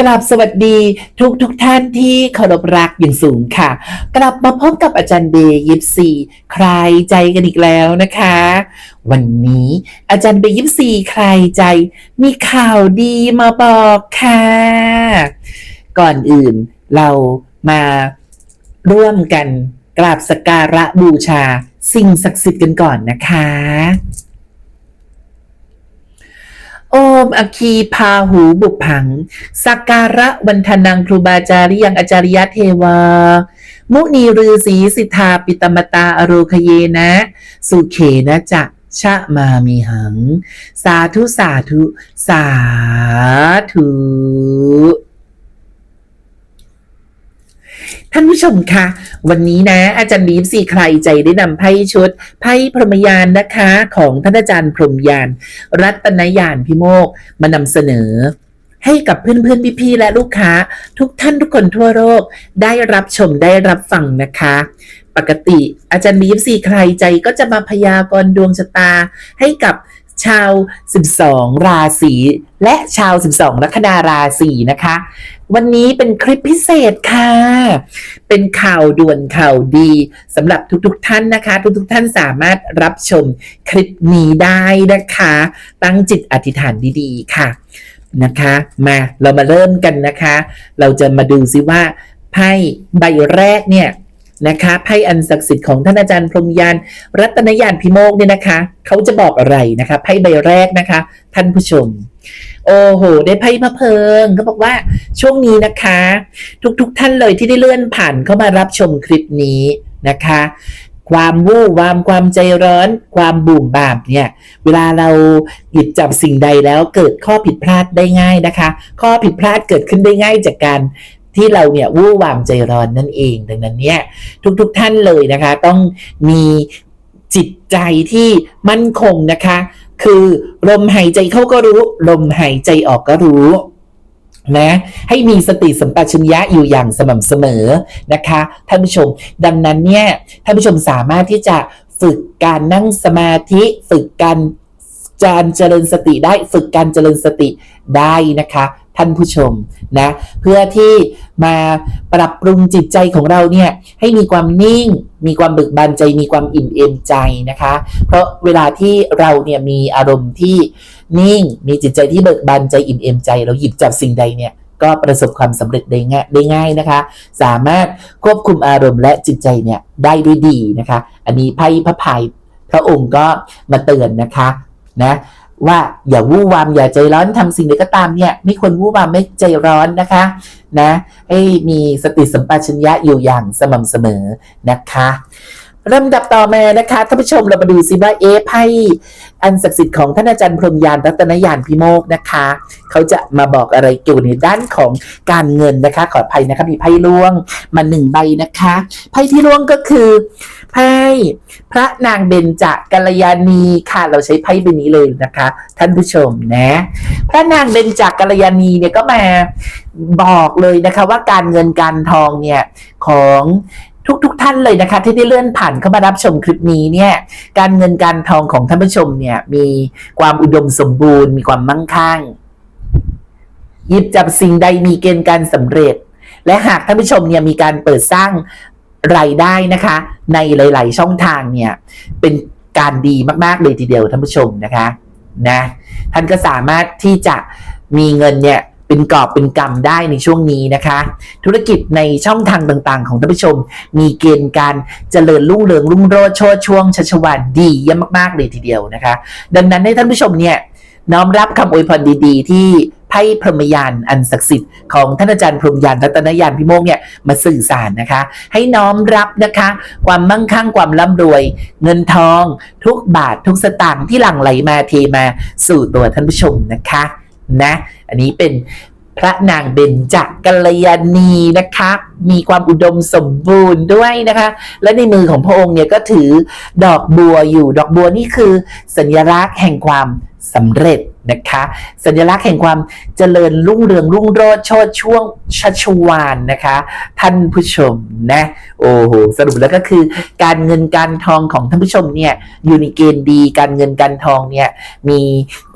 กราบสวัสดีทุกทุกท่านที่เคารพรักอย่างสูงค่ะ กลับมาพบกับอาจารย์เบย์ยิปซีใครใจกันอีกแล้วนะคะ วันนี้อาจารย์เบย์ยิปซีใครใจมีข่าวดีมาบอกค่ะ ก่อนอื่นเรามาร่วมกันกราบสกการะบูชาสิ่งศักดิ์สิทธิ์กันก่อนนะคะ โอมอคีพาหูบุกผัง สักการะวันทนังครูบาจาริยังอาจาริยเทวา มุนีฤาษีสิทธาปิตมตาอโรคเยนะ สุเขนะจะชะมามีหัง สาธุ สาธุ สาธุ ท่านผู้ชมคะวันนี้นะ อาจารย์บีฟสีใครใจได้นำไพ่ชุดไพ่พรหมยานนะคะ ของท่านอาจารย์พรหมยาน รัตนยานพิโมกมานำเสนอ ให้กับเพื่อนๆพี่ๆและลูกค้า ทุกท่านทุกคนทั่วโลกได้รับชมได้รับฟังนะคะ ปกติอาจารย์บีฟสีใครใจก็จะมาพยากรณ์ดวงชะตาให้กับชาว 12 ราศี และชาว 12 ลัคนาราศีนะคะ วันนี้เป็นคลิปพิเศษค่ะ เป็นข่าวด่วนข่าวดีสำหรับทุกๆทท่านนะคะ ทุกๆทท่านสามารถรับชมคลิปนี้ได้นะคะ ตั้งจิตอธิษฐานดีๆค่ะนะคะ มาเรามาเริ่มกันนะคะ เราจะมาดูซิว่าไพ่ใบแรกเนี่ยนะคะไพ่อันศักดิ์สิทธิ์ของท่านอาจารย์พรมยานรัตนยานพิโมกเนี่ยนะคะ เขาจะบอกอะไรนะคะไพ่ใบแรกนะคะ ท่านผู้ชม โอ้โห ได้ไพ่พระเพลิงเขาบอกว่าช่วงนี้นะคะ ทุกๆทท่านเลยที่ได้เลื่อนผ่านเข้ามารับชมคลิปนี้นะคะ ความวู่วามความใจร้อน ความบุ่มบามเนี่ย เวลาเราหยิบจับสิ่งใดแล้วเกิดข้อผิดพลาดได้ง่ายนะคะ ข้อผิดพลาดเกิดขึ้นได้ง่ายจากการที่เราเนี่ยวู่วามใจร้อนนั่นเอง ดังนั้นเนี่ยทุกๆทท่านเลยนะคะ ต้องมีจิตใจที่มั่นคงนะคะ คือ ลมหายใจเข้าก็รู้ ลมหายใจออกก็รู้นะให้มีสติสัมปชัญญะอยู่อย่างสม่ำเสมอนะคะท่านผู้ชม ดังนั้นเนี่ยท่านผู้ชมสามารถที่จะฝึกการนั่งสมาธิฝึกการจารเจริญสติได้ฝึกการเจริญสติได้นะคะ ท่านผู้ชมนะเพื่อที่มาปรับปรุงจิตใจของเราเนี่ยให้มีความนิ่ง มีความเบิกบานใจมีความอิ่มเอมใจนะคะ เพราะเวลาที่เราเนี่ยมีอารมณ์ที่นิ่ง มีจิตใจที่เบิกบานใจอิ่มเอมใจ เราหยิบจับสิ่งใดเนี่ยก็ประสบความสำเร็จได้ง่ายได้ง่ายนะคะ สามารถควบคุมอารมณ์และจิตใจเนี่ยได้ด้วยดีนะคะ อันนี้ไพ่พระพายพระองค์ก็มาเตือนนะคะนะ ว่าอย่าวู่วามอย่าใจร้อนทำสิ่งใดก็ตามเนี่ย ไม่ควรวู่วามไม่ใจร้อนนะคะนะให้มีสติสัมปชัญญะอยู่อย่างสม่ำเสมอนะคะลำดับต่อมานะคะท่านผู้ชมเรามาดูซิว่าเอไพ่อันศักดิ์สิทธิ์ของท่านอาจารย์พรหมยานรัตนยานพิโมกนะคะ เขาจะมาบอกอะไรเกี่ยวในด้านของการเงินนะคะ ขออภัยนะคะมีไพ่ล่วงมาหนึ่งใบนะคะไพ่ที่ล่วงก็คือ พ่พระนางเบญจกัลยาณีค่ะ เราใช้ไพ่ใบนี้เลยนะคะ ท่านผู้ชมนะ พระนางเบญจกัลยาณีเนี่ยก็มาบอกเลยนะคะว่าการเงินการทองเนี่ยของทุกๆทท่านเลยนะคะ ที่ได้เลื่อนผ่านเข้ามารับชมคลิปนี้เนี่ยการเงินการทองของท่านผู้ชมเนี่ยมีความอุดมสมบูรณ์ มีความมั่งคั่งหยิบจับสิ่งใดมีเกณฑ์การสำเร็จ และหากท่านผู้ชมเนี่ยมีการเปิดสร้าง รายได้นะคะ ในหลาย ๆ ช่องทางเนี่ย เป็นการดีมาก ๆ เลยทีเดียวท่านผู้ชมนะคะนะท่านก็สามารถที่จะมีเงินเนี่ยเป็นกอบเป็นกำได้ในช่วงนี้นะคะ ธุรกิจในช่องทางต่างๆ ของท่านผู้ชม มีเกณฑ์การเจริญรุ่งเรืองรุ่งโรจน์โชดช่วงชัชวานดีเยี่ยมมากๆเลยทีเดียวนะคะ ดังนั้นให้ท่านผู้ชมเนี่ยน้อมรับคำอวยพรดีๆ ที่ ไพ่พรหมยานอันศักดิ์สิทธิ์ของท่านอาจารย์พรหมยานรัตนยานพิโมกเนี่ยมาสื่อสารนะคะ ให้น้อมรับนะคะ ความมั่งคั่งความร่ำรวย เงินทอง ทุกบาททุกสตางค์ที่หลั่งไหลมาเทมาสู่ตัวท่านผู้ชมนะคะนะอันนี้เป็นพระนางเบญจกัลยาณีนะคะ มีความอุดมสมบูรณ์ด้วยนะคะ และในมือของพระองค์เนี่ยก็ถือดอกบัวอยู่ ดอกบัวนี่คือสัญลักษณ์แห่งความสำเร็จ นะคะ สัญลักษณ์แห่งความเจริญรุ่งเรืองรุ่งโรจน์โชดช่วงชัชวานนะคะ ท่านผู้ชมนะโอ้โหสรุปแล้วก็คือ การเงินการทองของท่านผู้ชมเนี่ยอยู่ในเกณฑ์ดีการเงินการทองเนี่ยมี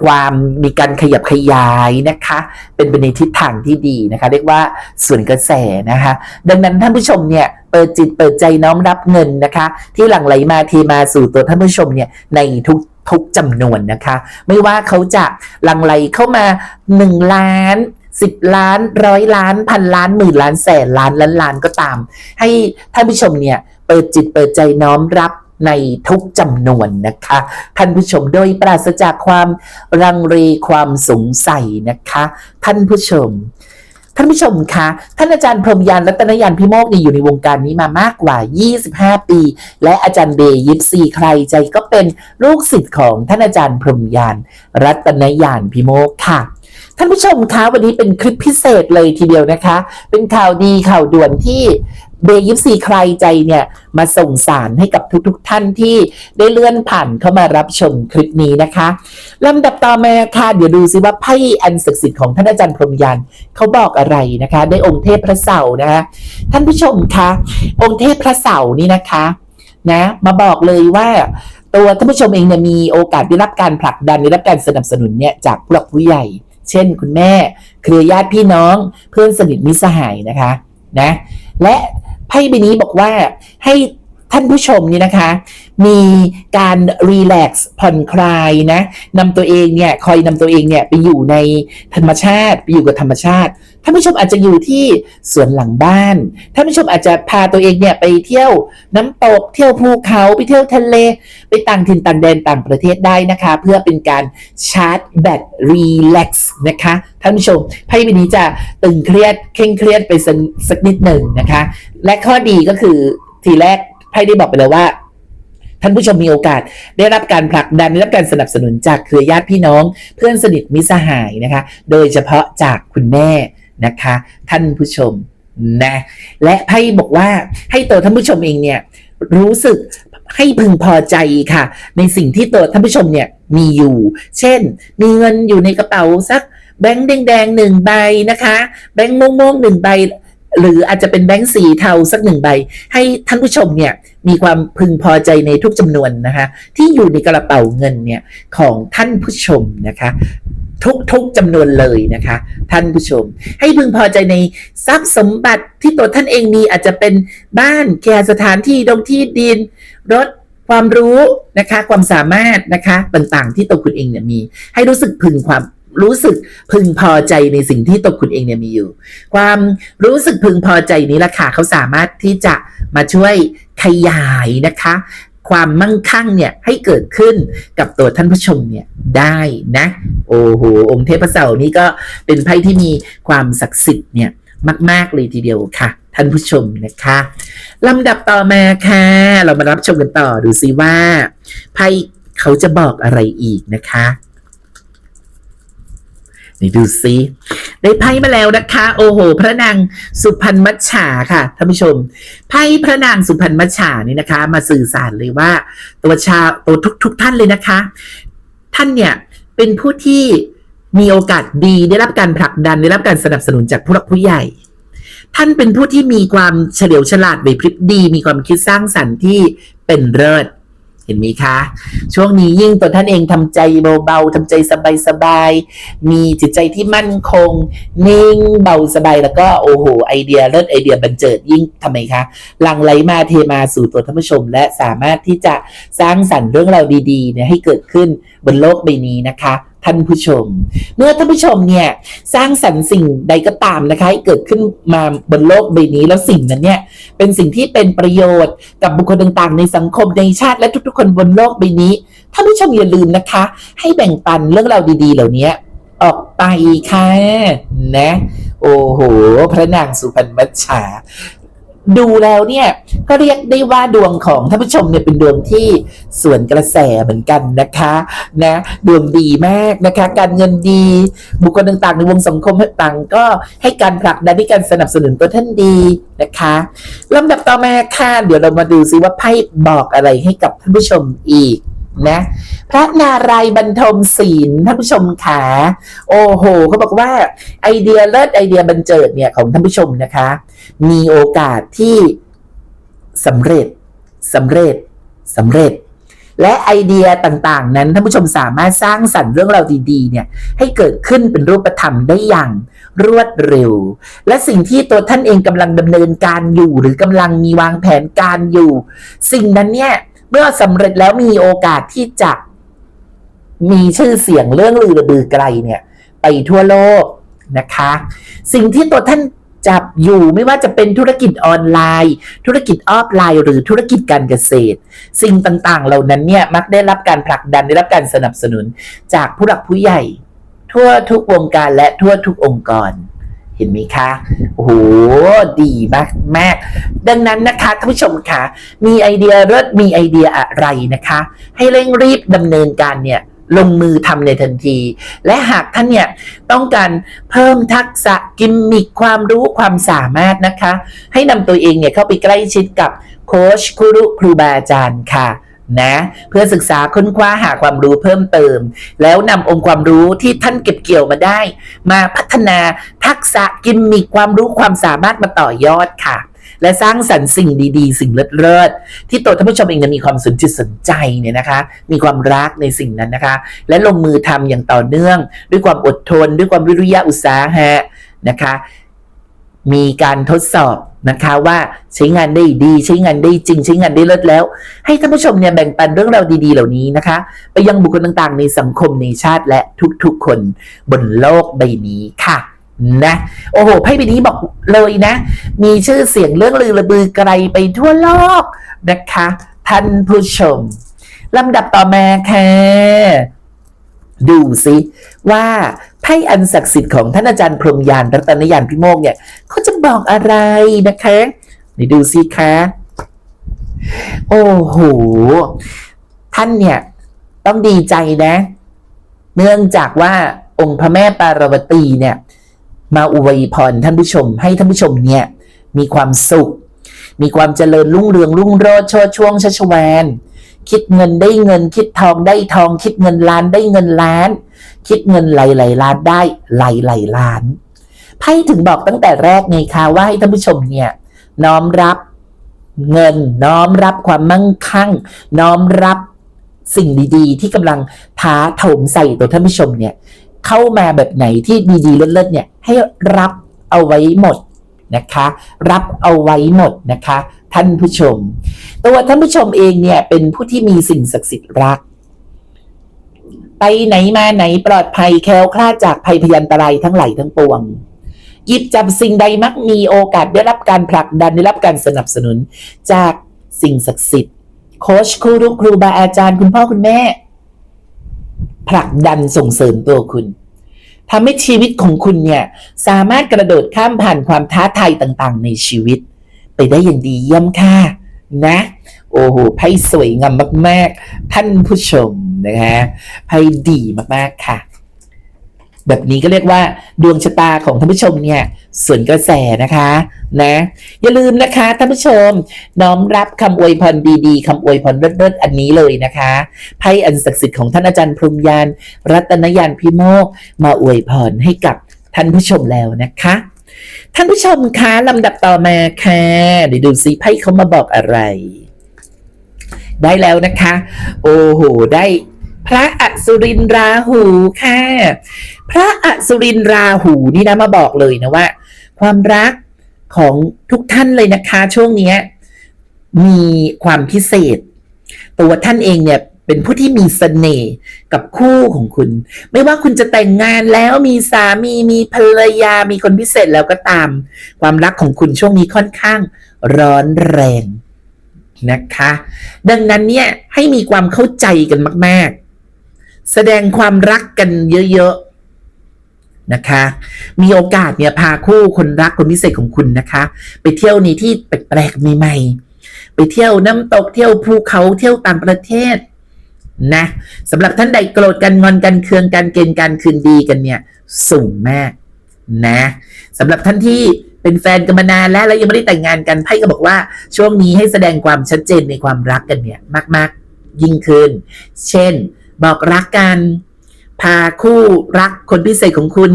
ความมีการขยับขยายนะคะ เป็นไปในทิศทางที่ดีนะคะ เรียกว่าส่วนกระแสนะคะ ดังนั้นท่านผู้ชมเนี่ยเปิดจิตเปิดใจน้อมรับเงินนะคะ ที่หลั่งไหลมาเทมาสู่ตัวท่านผู้ชมเนี่ยในทุก ทุกจำนวนนะคะ ไม่ว่าเขาจะลังไหลเข้ามา 1 ล้าน10ล้านร้อยล้านพันล้านหมื่นล้านแสนล้านล้านล้านก็ตาม ให้ท่านผู้ชมเนี่ยเปิดจิตเปิดใจน้อมรับในทุกจำนวนนะคะ ท่านผู้ชมโดยปราศจากความรังเรความสงสัยนะคะ ท่านผู้ชม ท่านผู้ชมคะท่านอาจารย์พรหมยานรัตนยานพิโมกนี่อยู่ในวงการนี้มามากกว่า 25 ปี และอาจารย์เบย์ยิปซีใครใจก็เป็นลูกศิษย์ของท่านอาจารย์พรหมยานรัตนยานพิโมกค่ะท่านผู้ชมคะวันนี้เป็นคลิปพิเศษเลยทีเดียวนะคะ เป็นข่าวดีข่าวด่วนที่ เบยิปซีใครใจเนี่ยมาส่งสารให้กับทุกๆทท่านที่ได้เลื่อนผ่านเข้ามารับชมคลิปนี้นะคะลำดับต่อมาค่ะเดี๋ยวดูซิว่าไพ่อันศักดิ์สิทธิ์ของท่านอาจารย์พรมยานเขาบอกอะไรนะคะ ได้องค์เทพพระเสาร์นะคะท่านผู้ชมคะองค์เทพพระเสาร์นี่นะคะนะมาบอกเลยว่าตัวท่านผู้ชมเองเนี่ยมีโอกาสได้รับการผลักดันได้รับการสนับสนุนเนี่ยจากผู้หลักผู้ใหญ่ เช่น คุณแม่ เครือญาติพี่น้องเพื่อนสนิทมิสหายนะคะนะและ ไพ่ใบนี้บอกว่าให้ท่านผู้ชมนี่นะคะ มีการรีแลกซ์ผ่อนคลายนะนำตัวเองเนี่ยคอยนำตัวเองเนี่ยไปอยู่ในธรรมชาติไปอยู่กับธรรมชาติ ท่านผู้ชมอาจจะอยู่ที่สวนหลังบ้านท่านผู้ชมอาจจะพาตัวเองเนี่ยไปเที่ยวน้ำตกเที่ยวภูเขาไปเที่ยวทะเล ไปต่างถิ่นต่างแดนต่างประเทศได้นะคะ เพื่อเป็นการชาร์จแบตรีแลกซ์นะคะท่านผู้ชมไพ่ใบนี้จะตึงเครียดเคร่งเครียดไปสักสักนิดหนึ่งนะคะ และข้อดีก็คือทีแรกไพ่ได้บอกไปแล้วว่าท่านผู้ชมมีโอกาสได้รับการผลักดันได้รับการสนับสนุนจากเครือญาติพี่น้อง เพื่อนสนิทมิตรสหายนะคะ โดยเฉพาะจากคุณแม่ นะคะ ท่านผู้ชมนะ และไพ่บอกว่าให้ตัวท่านผู้ชมเองเนี่ยรู้สึกให้พึงพอใจค่ะ ในสิ่งที่ตัวท่านผู้ชมเนี่ยมีอยู่ เช่น มีเงินอยู่ในกระเป๋าสักแบงค์แดงๆหนึ่งใบนะคะ แบงค์ม่วงๆหนึ่งใบ หรืออาจจะเป็นแบงค์สีเทาสักหนึ่งใบ ให้ท่านผู้ชมเนี่ยมีความพึงพอใจในทุกจำนวนนะคะ ที่อยู่ในกระเป๋าเงินเนี่ยของท่านผู้ชมนะคะ ทุกทุกจำนวนเลยนะคะ ท่านผู้ชม ให้พึงพอใจในทรัพย์สมบัติที่ตัวท่านเองมีอาจจะเป็นบ้านแก่สถานที่ดงที่ดิน รถความรู้นะคะ ความสามารถนะคะต่างๆ ที่ตัวคุณเองเนี่ยมี ให้รู้สึกพึงความรู้สึกพึงพอใจในสิ่งที่ตัวคุณเองเนี่ยมีอยู่ ความรู้สึกพึงพอใจนี้ล่ะค่ะเขาสามารถที่จะมาช่วยขยายนะคะ ความมั่งคั่งเนี่ยให้เกิดขึ้นกับตัวท่านผู้ชมเนี่ยได้นะ โอ้โห องค์เทพเสานี่ก็เป็นไพ่ที่มีความศักดิ์สิทธิ์เนี่ยมาก ๆ เลยทีเดียวค่ะ ท่านผู้ชมนะคะลำดับต่อมาค่ะ เรามารับชมกันต่อดูซิว่าไพ่เขาจะบอกอะไรอีกนะคะ นี่ดูซิได้ไพ่มาแล้วนะคะ โอ้โห พระนางสุพรรณมัจฉาค่ะท่านผู้ชมไพ่พระนางสุพรรณมัจฉานี่นะคะ มาสื่อสารเลยว่า ตัวชาวตัวทุกทุกท่านเลยนะคะ ท่านเนี่ยเป็นผู้ที่มีโอกาสดีได้รับการผลักดันได้รับการสนับสนุนจากผู้หลักผู้ใหญ่ ท่านเป็นผู้ที่มีความเฉลียวฉลาดไหวพริบดี มีความคิดสร้างสรรค์ที่เป็นเลิศ เห็นไหมคะ ช่วงนี้ยิ่งตัวท่านเองทำใจเบาๆทำใจสบายๆ มีจิตใจที่มั่นคง นิ่งเบาสบายแล้วก็โอ้โหไอเดียเลิศไอเดียบันเจิดยิ่งทำไมคะหลังไหลมาเทมาสู่ตัวท่านผู้ชม และสามารถที่จะสร้างสรรค์เรื่องราวดีๆเนี่ยให้เกิดขึ้นบนโลกใบนี้นะคะ ท่านผู้ชม เมื่อท่านผู้ชมเนี่ยสร้างสรรค์สิ่งใดก็ตามนะคะให้เกิดขึ้นมาบนโลกใบนี้แล้วสิ่งนั้นเนี่ยเป็นสิ่งที่เป็นประโยชน์กับบุคคลต่างๆ ในสังคมในชาติและทุกๆ คนบนโลกใบนี้ท่านผู้ชมอย่าลืมนะคะ ให้แบ่งปันเรื่องราวดี ๆ เหล่านี้ออกไปค่ะนะ โอ้โห พระนางสุพรรณมัจฉา ดูแล้วเนี่ยก็เรียกได้ว่าดวงของท่านผู้ชมเนี่ยเป็นดวงที่สวนกระแสเหมือนกันนะคะนะดวงดีมากนะคะ การเงินดี บุคคลต่างๆ ในวงสังคมต่างก็ให้การผลักดันให้การสนับสนุนตัวท่านดีนะคะลำดับต่อมาค่ะเดี๋ยวเรามาดูซิว่าไพ่บอกอะไรให้กับท่านผู้ชมอีก นะพระนารายณ์บรรทมศีลท่านผู้ชมขาโอ้โหเขาบอกว่าไอเดียเลิศไอเดียบันเจิดเนี่ยของท่านผู้ชมนะคะ มีโอกาสที่สำเร็จสำเร็จสำเร็จ และไอเดียต่างๆ นั้นท่านผู้ชมสามารถสร้างสรรค์เรื่องราวดีๆเนี่ยให้เกิดขึ้นเป็นรูปธรรมได้อย่างรวดเร็ว และสิ่งที่ตัวท่านเองกำลังดำเนินการอยู่ หรือกำลังมีวางแผนการอยู่ สิ่งนั้นเนี่ย มื่อสำเร็จแล้วมีโอกาสที่จะมีชื่อเสียงเรื่องลือระบือไกลเนี่ย ไปทั่วโลกนะคะ สิ่งที่ตัวท่านจับอยู่ไม่ว่าจะเป็นธุรกิจออนไลน์ ธุรกิจออฟไลน์ หรือธุรกิจการเกษตร สิ่งต่างๆ เหล่านั้นเนี่ยมักได้รับการผลักดันได้รับการสนับสนุน จากผู้หลักผู้ใหญ่ ทั่วทุกวงการและทั่วทุกองค์กร เห็นไหมคะโอ้โหดีมากมากดังนั้นนะคะท่านผู้ชมคะมีไอเดียเลิศมีไอเดียอะไรนะคะ ให้เร่งรีบดำเนินการเนี่ยลงมือทำในทันที และหากท่านเนี่ยต้องการเพิ่มทักษะกิมมิคความรู้ความสามารถนะคะ ให้นำตัวเองเนี่ยเข้าไปใกล้ชิดกับโค้ชครูครูบาอาจารย์ค่ะ นะเพื่อศึกษาค้นคว้าหาความรู้เพิ่มเติม แล้วนำองค์ความรู้ที่ท่านเก็บเกี่ยวมาได้ มาพัฒนาทักษะกิมมิคความรู้ความสามารถมาต่อยอดค่ะ และสร้างสรรค์สิ่งดีๆ สิ่งเลิศๆที่ตัวท่านผู้ชมเองจะมีความสนจิตสนใจเนี่ยนะคะ มีความรักในสิ่งนั้นนะคะ และลงมือทำอย่างต่อเนื่อง ด้วยความอดทน ด้วยความวิริยะอุตสาหะนะคะ มีการทดสอบนะคะว่าใช้งานได้ดีใช้งานได้จริง ใช้งานได้เลิศแล้ว ให้ท่านผู้ชมเนี่ยแบ่งปันเรื่องราวดีๆ เหล่านี้นะคะ ไปยังบุคคลต่างๆ ในสังคมในชาติและทุกๆ คนบนโลกใบนี้ค่ะนะโอ้โหไพ่ใบนี้บอกเลยนะ มีชื่อเสียงเรื่องลือระบือไกลไปทั่วโลกนะคะ ท่านผู้ชมลำดับต่อมาค่ะ ดูสิว่าไพ่อันศักดิ์สิทธิ์ของท่านอาจารย์พรมยานรัตนยานพิโมกเนี่ยเขาจะบอกอะไรนะคะไหนดูสิคะ โอ้โห ท่านเนี่ย ต้องดีใจนะ เนื่องจากว่าองค์พระแม่ปารวตีเนี่ย มาอวยพรท่านผู้ชม ให้ท่านผู้ชมเนี่ย มีความสุข มีความเจริญรุ่งเรืองรุ่งโรจน์โชดช่วงชัชวาน คิดเงินได้เงิน คิดทองได้ทอง คิดเงินล้านได้เงินล้าน คิดเงินไหลไหลล้านได้ไหลไหลล้านไพ่ถึงบอกตั้งแต่แรกไงคะว่าให้ท่านผู้ชมเนี่ยน้อมรับเงิน น้อมรับความมั่งคั่ง น้อมรับสิ่งดีๆ ที่กำลังท้าโถมใส่ตัวท่านผู้ชมเนี่ยเข้ามาแบบไหนที่ดีๆเลิศๆเนี่ยให้รับเอาไว้หมด นะคะ รับเอาไว้หมดนะคะ ท่านผู้ชม ตัวท่านผู้ชมเองเนี่ยเป็นผู้ที่มีสิ่งศักดิ์สิทธิ์รัก ไปไหนมาไหนปลอดภัยแคล้วคลาดจากภัยพยันตรายทั้งหลายทั้งปวงหยิบจับสิ่งใดมักมีโอกาสได้รับการผลักดันได้รับการสนับสนุน จากสิ่งศักดิ์สิทธิ์โค้ชครูรุครูบาอาจารย์คุณพ่อคุณแม่ผลักดันส่งเสริมตัวคุณ ทำให้ชีวิตของคุณเนี่ย สามารถกระโดดข้ามผ่านความท้าทายต่างๆ ในชีวิต ไปได้อย่างดีเยี่ยมค่ะนะ โอ้โหไพ่สวยงามมาก ๆ ท่านผู้ชมนะคะไพ่ดีมาก ๆ ค่ะ แบบนี้ก็เรียกว่าดวงชะตาของท่านผู้ชมเนี่ยส่วนกระแสนะคะนะอย่าลืมนะคะท่านผู้ชม น้อมรับคำอวยพรดีๆคำอวยพรเลิศๆอันนี้เลยนะคะไพ่อันศักดิ์สิทธิ์ของท่านอาจารย์พรมยานรัตนยานพิโมกมาอวยพรให้กับท่านผู้ชมแล้วนะคะท่านผู้ชมคะลำดับต่อมาค่ะเดี๋ยวดูซิไพ่เขามาบอกอะไร ได้แล้วนะคะ โอ้โหได้ พระอสุรินราหูค่ะ พระอสุรินราหูนี่นะมาบอกเลยนะว่า ความรักของทุกท่านเลยนะคะ ช่วงนี้มีความพิเศษ ตัวท่านเองเนี่ยเป็นผู้ที่มีเสน่ห์กับคู่ของคุณ ไม่ว่าคุณจะแต่งงานแล้วมีสามีมีภรรยามีคนพิเศษแล้วก็ตาม ความรักของคุณช่วงนี้ค่อนข้างร้อนแรงนะคะ ดังนั้นเนี่ยให้มีความเข้าใจกันมาก ๆ แสดงความรักกันเยอะๆนะคะ มีโอกาสเนี่ยพาคู่คนรักคนพิเศษของคุณนะคะ ไปเที่ยวในที่แปลกๆใหม่ๆไปเที่ยวน้ำตกเที่ยวภูเขาเที่ยวต่างประเทศนะสำหรับท่านใดโกรธกันงอนกันเคืองกันเกณฑ์กันคืนดีกันเนี่ยสูงมากนะสำหรับท่านที่เป็นแฟนกันมานานแล้วแล้วยังไม่ได้แต่งงานกันไพ่ก็บอกว่าช่วงนี้ให้แสดงความชัดเจนในความรักกันเนี่ยมาก ๆ ยิ่งขึ้น เช่น บอกรักกัน พาคู่รักคนพิเศษของคุณ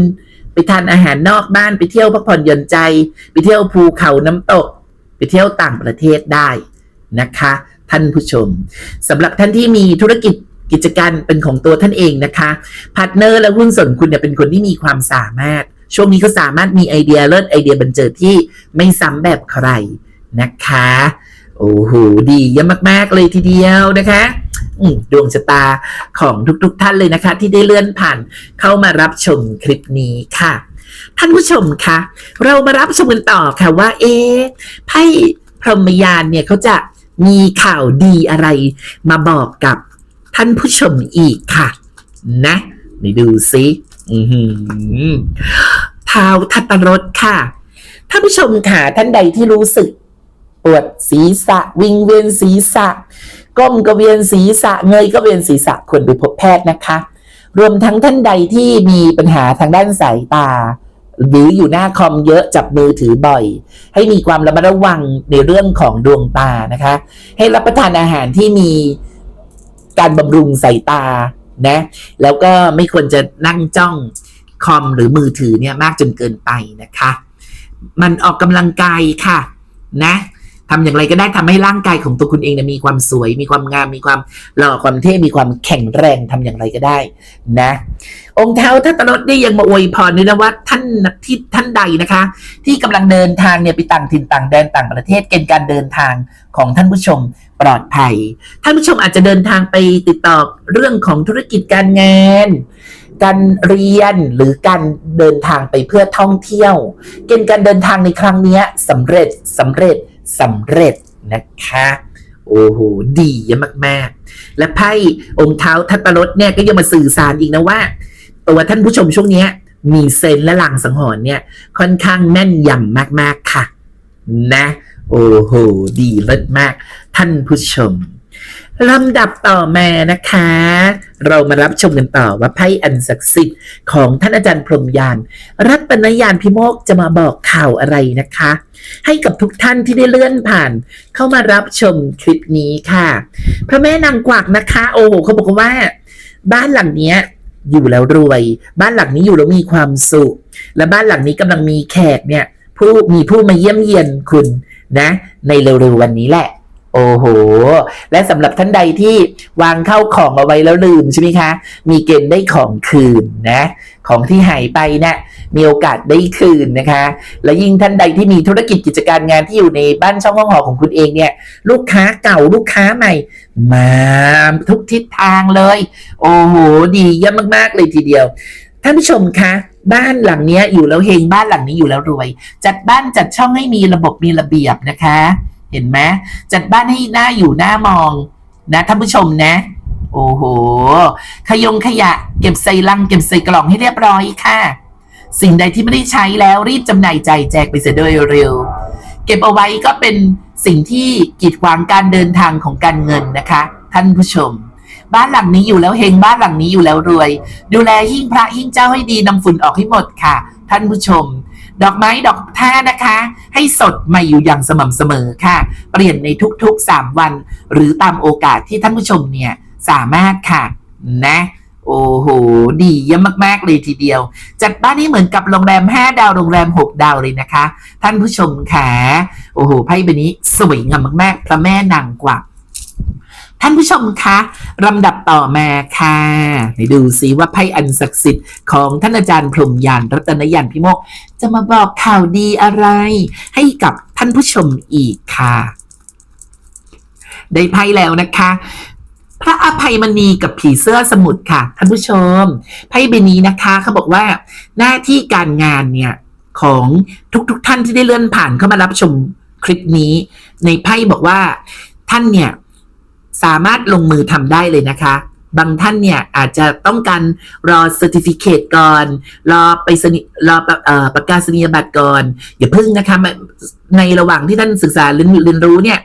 ไปทานอาหารนอกบ้านไปเที่ยวพักผ่อนหย่อนใจ ไปเที่ยวภูเขาน้ำตก ไปเที่ยวต่างประเทศได้นะคะ ท่านผู้ชมสำหรับท่านที่มีธุรกิจกิจการเป็นของตัวท่านเองนะคะพาร์ทเนอร์และหุ้นส่วนคุณเนี่ยเป็นคนที่มีความสามารถ ช่วงนี้ก็สามารถมีไอเดียเลิศไอเดียบันเจิดที่ไม่ซ้ำแบบใครนะคะ โอ้โห ดีเยี่ยมาก ๆ เลยทีเดียวนะคะ ดวงชะตาของทุกๆท่านเลยนะคะ ที่ได้เลื่อนผ่านเข้ามารับชมคลิปนี้ค่ะ ท่านผู้ชมคะเรามารับชมกันต่อค่ะว่า เอ๊ะไพ่พรหมยานเนี่ยเขาจะมีข่าวดีอะไรมาบอกกับท่านผู้ชมอีกค่ะ นะไปดูซิอือหือท้าวทัตตรสค่ะ ท่านผู้ชมค่ะท่านใดที่รู้สึก ปวดศีรษะ วิงเวียนศีรษะ ก้มก็เวียนศีรษะเงยก็เวียนศีรษะควรไปพบแพทย์นะคะ รวมทั้งท่านใดที่มีปัญหาทางด้านสายตา หรืออยู่หน้าคอมเยอะจับมือถือบ่อย ให้มีความระมัดระวังในเรื่องของดวงตานะคะ ให้รับประทานอาหารที่มีการบำรุงสายตานะแล้วก็ไม่ควรจะนั่งจ้องคอมหรือมือถือเนี่ยมากจนเกินไปนะคะ มันออกกำลังกายค่ะนะ ทำอย่างไรก็ได้ทำให้ร่างกายของตัวคุณเองนี่ยมีความสวย มีความงาม มีความหล่อความเท่ มีความแข็งแรงทำอย่างไรก็ได้นะ องค์เท้าทัตตรสได้ยังมาอวยพรด้วยนะว่าท่านที่ท่านใดนะคะ ที่กำลังเดินทางเนี่ยไปต่างถิ่นต่างแดนต่างประเทศเกณฑ์การเดินทางของท่านผู้ชมปลอดภัย ท่านผู้ชมอาจจะเดินทางไปติดต่อเรื่องของธุรกิจการงานการเรียนหรือการเดินทางไปเพื่อท่องเที่ยว เกณฑ์การเดินทางในครั้งนี้สำเร็จสำเร็จ สำเร็จนะคะโอ้โห ดีเยอะมาก ๆ และไพ่องค์เท้าทัตรสเนี่ยก็ยังมาสื่อสารอีกนะว่า ตัวท่านผู้ชมช่วงนี้มีเซนและลังสังหรณ์เนี่ย ค่อนข้างแม่นยำมาก ๆ ค่ะ นะ โอ้โห ดีเลิศมาก ท่านผู้ชม ลำดับต่อมานะคะ เรามารับชมกันต่อว่าไพ่อันศักดิ์สิทธิ์ของท่านอาจารย์พรหมยาน รัตนยานพิโมกจะมาบอกข่าวอะไรนะคะ ให้กับทุกท่านที่ได้เลื่อนผ่าน เข้ามารับชมคลิปนี้ค่ะ พระแม่นางกวักนะคะ โอ้โหเขาบอกว่า บ้านหลังเนี้ยอยู่แล้วรวย บ้านหลังนี้อยู่แล้วมีความสุข และบ้านหลังนี้กำลังมีแขกเนี่ย ผู้มีผู้มาเยี่ยมเยียนคุณนะ ในเร็วๆวันนี้แหละ โอ้โห และสำหรับท่านใดที่วางเข้าของเอาไว้แล้วลืมใช่ไหมคะ มีเกณฑ์ได้ของคืนนะ ของที่หายไปเนี่ยมีโอกาสได้คืนนะคะ และยิ่งท่านใดที่มีธุรกิจกิจการงานที่อยู่ในบ้านช่องห้องหอของคุณเองเนี่ย ลูกค้าเก่าลูกค้าใหม่ มาทุกทิศทางเลย โอ้โห ดีเยี่ยมมากๆเลยทีเดียว ท่านผู้ชมคะบ้านหลังนี้อยู่แล้วเฮงบ้านหลังนี้อยู่แล้วรวย จัดบ้านจัดช่องให้มีระบบมีระเบียบนะคะ เห็นไหมจัดบ้านให้หน้าอยู่หน้ามองนะท่านผู้ชมนะ โอ้โห ขยงขยะ เก็บใส่ลัง เก็บใส่กล่องให้เรียบร้อยค่ะ สิ่งใดที่ไม่ได้ใช้แล้วรีบจำหน่ายใจแจกไปเสียโดยเร็ว เก็บเอาไว้ก็เป็นสิ่งที่กีดขวางการเดินทางของการเงินนะคะ ท่านผู้ชม บ้านหลังนี้อยู่แล้วเฮงบ้านหลังนี้อยู่แล้วรวย ดูแลหิ้งพระหิ้งเจ้าให้ดีนำฝุ่นออกให้หมดค่ะ ท่านผู้ชม ดอกไม้ดอกท่านะคะ ให้สดใหม่อยู่อย่างสม่ำเสมอค่ะ เปลี่ยนในทุกๆ 3 วัน หรือตามโอกาสที่ท่านผู้ชมเนี่ยสามารถค่ะนะโอ้โห ดีเยี่ยมมาก ๆ เลยทีเดียว จัดบ้านนี้เหมือนกับโรงแรม 5 ดาว โรงแรม 6 ดาวเลยนะคะ ท่านผู้ชมค่ะ โอ้โห ไพ่ใบนี้สวยงามมาก ๆ พระแม่นางกวัก ท่านผู้ชมคะลำดับต่อมาค่ะไหนดูซิว่าไพ่อันศักดิ์สิทธิ์ของท่านอาจารย์พรมยานรัตนยานพิโมก จะมาบอกข่าวดีอะไร ให้กับท่านผู้ชมอีกค่ะ ได้ไพ่แล้วนะคะ พระอภัยมณีกับผีเสื้อสมุทรค่ะ ท่านผู้ชมไพ่ใบนี้นะคะเขาบอกว่าหน้าที่การงานเนี่ยของทุกๆทท่านที่ได้เลื่อนผ่านเข้ามารับชมคลิปนี้ ในไพ่บอกว่าท่านเนี่ย สามารถลงมือทำได้เลยนะคะ บางท่านเนี่ยอาจจะต้องการรอเซอร์ติฟิเคตก่อน รอไปสนิรอประอประกาศนียบัตรก่อน อย่าพึ่งนะคะในระหว่างที่ท่านศึกษาเรียนเรียนรู้เนี่ย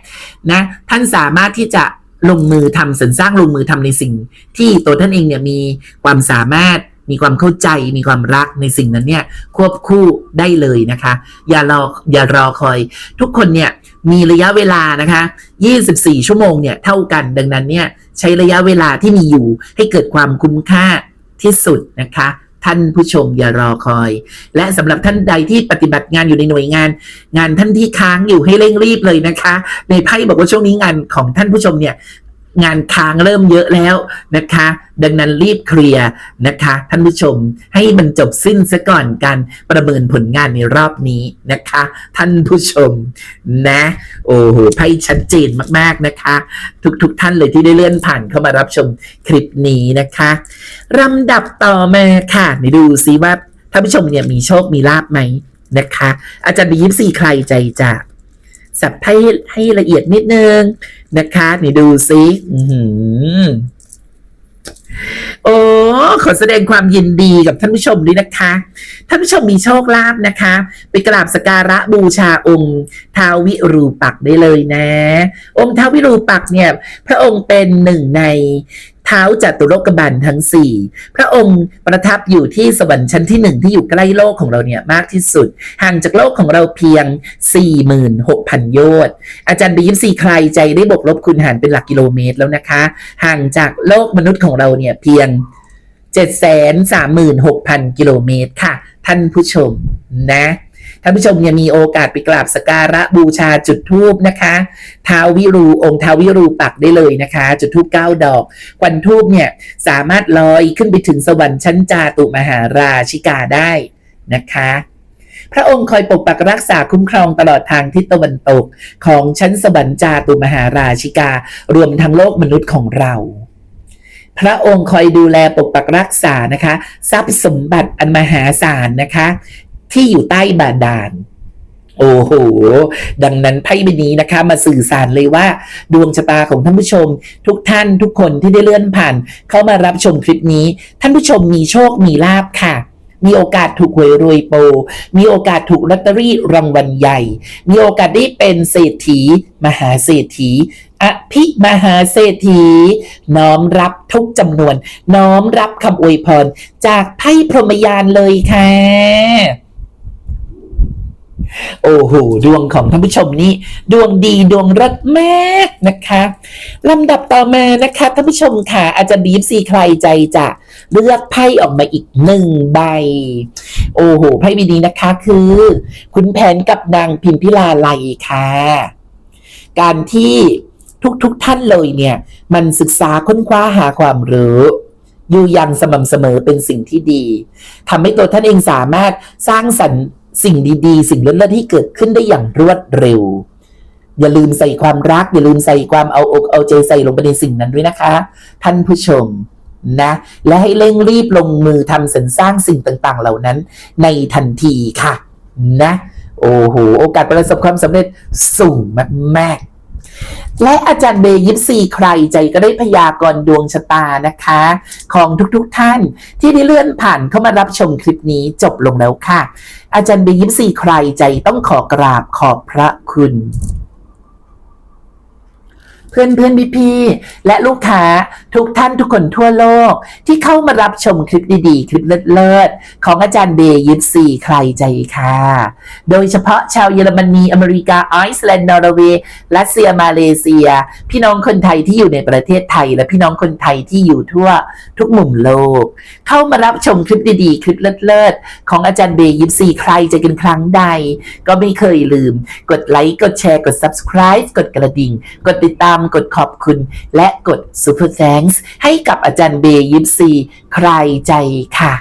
นะท่านสามารถที่จะลงมือทำสรรสร้างลงมือทำในสิ่ง ที่ตัวท่านเองเนี่ยมีความสามารถมีความเข้าใจมีความรักในสิ่งนั้นเนี่ยควบคู่ได้เลยนะคะ อย่ารออย่ารอคอย ทุกคนเนี่ย มีระยะเวลานะคะ 24 ชั่วโมงเนี่ยเท่ากัน ดังนั้นเนี่ยใช้ระยะเวลาที่มีอยู่ให้เกิดความคุ้มค่าที่สุดนะคะ ท่านผู้ชมอย่ารอคอย และสำหรับท่านใดที่ปฏิบัติงานอยู่ในหน่วยงาน งานท่านที่ค้างอยู่ให้เร่งรีบเลยนะคะ ในไพ่บอกว่าช่วงนี้งานของท่านผู้ชมเนี่ย งานค้างเริ่มเยอะแล้วนะคะ ดังนั้นรีบเคลียร์นะคะ ท่านผู้ชมให้มันจบสิ้นซะก่อนการประเมินผลงานในรอบนี้นะคะ ท่านผู้ชมนะ โอ้โหไพ่ชัดเจนมากๆนะคะ ทุกๆทท่านเลยที่ได้เลื่อนผ่านเข้ามารับชมคลิปนี้นะคะลำดับต่อมาค่ะนี่ดูซิว่าท่านผู้ชมเนี่ยมีโชคมีลาบไหมนะคะ อาจารย์บียิปซีใครใจจะ สับไพ่ให้ละเอียดนิดนึงนะคะนี่ดูซิอื้อหือโอ้ขอแสดงความยินดีกับท่านผู้ชมด้วยนะคะ ท่านผู้ชมมีโชคลาภนะคะ ไปกราบสกการะบูชาองค์ท้าววิรูปักษ์ได้เลยนะ องค์ท้าววิรูปักษ์เนี่ย พระองค์เป็นหนึ่งใน เท้าจัตุโลกบันทั้งสี่พระองค์ประทับอยู่ที่สวรรค์ชั้นที่หนึ่งที่อยู่ใกล้โลกของเราเนี่ยมากที่สุด ห่างจากโลกของเราเพียง 46,000 โยชน์ อาจารย์บีมซีใครใจได้บวกลบคูณหารเป็นหลักกิโลเมตรแล้วนะคะ ห่างจากโลกมนุษย์ของเราเนี่ยเพียง 736,000 กิโลเมตรค่ะ ท่านผู้ชมนะ ท่านผู้ชมยังมีโอกาสไปกราบสการะบูชาจุดธูปนะคะท้าววิรูองค์ท้าววิรูปักได้เลยนะคะ จุดธูปเก้าดอกควันทูบเนี่ยสามารถลอยขึ้นไปถึงสวรรค์ชั้นจาตุมหาราชิกาได้นะคะพระองค์คอยปกปักรักษาคุ้มครองตลอดทางทิศตะวันตกของชั้นสวรรค์จาตุมหาราชิกา รวมทั้งโลกมนุษย์ของเรา พระองค์คอยดูแลปกปักรักษานะคะ ทรัพย์สมบัติอันมหาศาลนะคะ ที่อยู่ใต้บาดาลโอ้โห ดังนั้นไพ่ใบนี้นะคะ มาสื่อสารเลยว่า ดวงชะตาของท่านผู้ชม ทุกท่านทุกคนที่ได้เลื่อนผ่าน เข้ามารับชมคลิปนี้ ท่านผู้ชมมีโชคมีลาบค่ะ มีโอกาสถูกหวยรวยโป มีโอกาสถูกลอตเตอรี่รางวัลใหญ่ มีโอกาสได้เป็นเศรษฐี มหาเศรษฐีอภิมหาเศรษฐี น้อมรับทุกจำนวน น้อมรับคำอวยพร จากไพ่พรหมยานเลยค่ะ โอ้โหดวงของท่านผู้ชมนี่ดวงดีดวงรัดมากนะคะลำดับต่อมานะคะท่านผู้ชมค่ะ อาจารย์บีฟซีใครใจจะเลือกไพ่ออกมาอีกหนึ่งใบ โอ้โหไพ่ใบนี้นะคะคือ คุณแผนกับนางพิมพิลาไลค่ะ การที่ทุกๆทท่านเลยเนี่ย มันศึกษาค้นคว้าหาความรู้อยู่อย่างสม่ำเสมอเป็นสิ่งที่ดีทำให้ตัวท่านเองสามารถสร้างสรรค์ สิ่งดีๆ สิ่งเลิศๆที่เกิดขึ้นได้อย่างรวดเร็ว อย่าลืมใส่ความรัก อย่าลืมใส่ความเอาอกเอาใจใส่ลงไปในสิ่งนั้นด้วยนะคะ ท่านผู้ชมนะ และให้เร่งรีบลงมือทำสรรสร้างสิ่งต่างๆ เหล่านั้นในทันทีค่ะ นะ โอ้โห โอกาสประสบความสำเร็จสูงมากๆ และอาจารย์เบย์ยิปซีใครใจก็ได้พยากรณ์ดวงชะตานะคะ ของทุกๆทท่านที่ได้เลื่อนผ่านเข้ามารับชมคลิปนี้จบลงแล้วค่ะ อาจารย์เบย์ยิปซีใครใจต้องขอกราบขอบพระคุณ พื่อนเพื่อนพี่พี่ๆและลูกค้าทุกท่านทุกคนทั่วโลก ที่เข้ามารับชมคลิปดีๆ คลิปเลิศๆของอาจารย์เบย์ยิปซีใครใจค่ะ โดยเฉพาะชาวเยอรมนีอเมริกาไอซ์แลนด์นอร์เวย์รัสเซียมาเลเซีย พี่น้องคนไทยที่อยู่ในประเทศไทย และพี่น้องคนไทยที่อยู่ทั่วทุกมุมโลก เข้ามารับชมคลิปดีๆ คลิปเลิศๆของอาจารย์เบย์ยิปซีใครจะกันครั้งใด ก็ไม่เคยลืม กดไลค์กดแชร์กด subscribe กดกระดิ่ง กดติดตามกดขอบคุณ และกด super thanks ให้กับอาจารย์เบย์ยิปซีใครใจค่ะ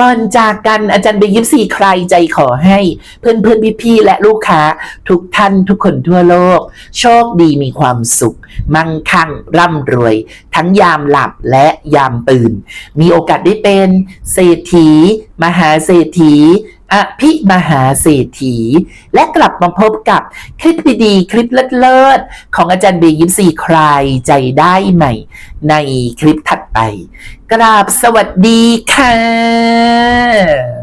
ก่อนจากกันอาจารย์เบย์ยิปซีใครใจขอให้ เพื่อนเพื่อนพี่พี่และลูกค้า ทุกท่านทุกคนทั่วโลก โชคดีมีความสุข มั่งคั่งร่ำรวย ทั้งยามหลับและยามตื่น มีโอกาสได้เป็น เศรษฐี มหาเศรษฐี อภิมหาเศรษฐี และกลับมาพบกับคลิปดีๆคลิปเลิศๆของอาจารย์เบย์ยิมซีใครใจได้ใหม่ ในคลิปถัดไป กราบสวัสดีค่ะ